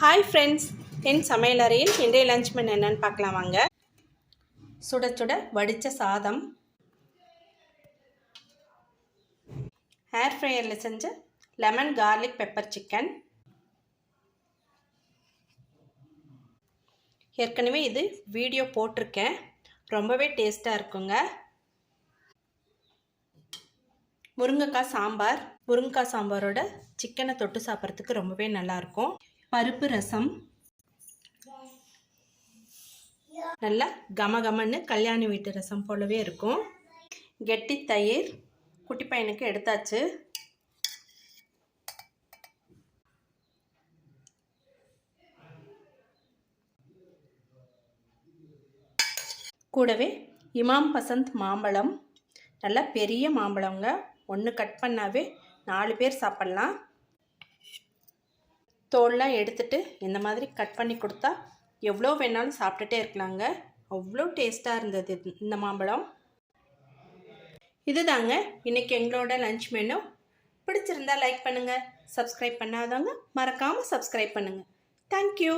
Hi friends என் சமையலறையில் இன்றைய lunch மென் என்னன்னு பார்க்கலாம் வாங்க. சுட சுட வடித்த சாதம். ஏர் ஃப்ரையரில் செஞ்ச லெமன் கார்லிக் பெப்பர் சிக்கன் ஏற்கனவே இது வீடியோ போட்டிருக்கேன். ரொம்பவே டேஸ்ட்டாக இருக்குங்க. முருங்கைக்காய் சாம்பார். முருங்கைக்காய் சாம்பாரோட சிக்கனை தொட்டு சாப்பிட்றதுக்கு ரொம்பவே நல்லாயிருக்கும் பருப்பு ரசம். நல்லா கம கமன்னு கல்யாணி வீட்டு ரசம் போலவே இருக்கும். கெட்டி தயிர். குட்டி பையனுக்கு எடுத்தாச்சு. கூடவே இமாம் பசந்த் மாம்பழம். நல்லா பெரிய மாம்பழங்க. ஒன்று கட் பண்ணாவே நாலு பேர் சாப்பிட்லாம். தோல்லாம் எடுத்துட்டு இந்த மாதிரி கட் பண்ணி கொடுத்தா எவ்வளோ வேணாலும் சாப்பிட்டுட்டே இருக்கலாங்க. அவ்வளோ டேஸ்ட்டாக இருந்தது இந்த மாம்பழம். இதுதாங்க இன்னைக்கு எங்களோட லஞ்ச் மெனு. பிடிச்சிருந்தா லைக் பண்ணுங்கள் சப்ஸ்கிரைப் பண்ணாதவங்க மறக்காமல் சப்ஸ்கிரைப் பண்ணுங்கள் தேங்க்யூ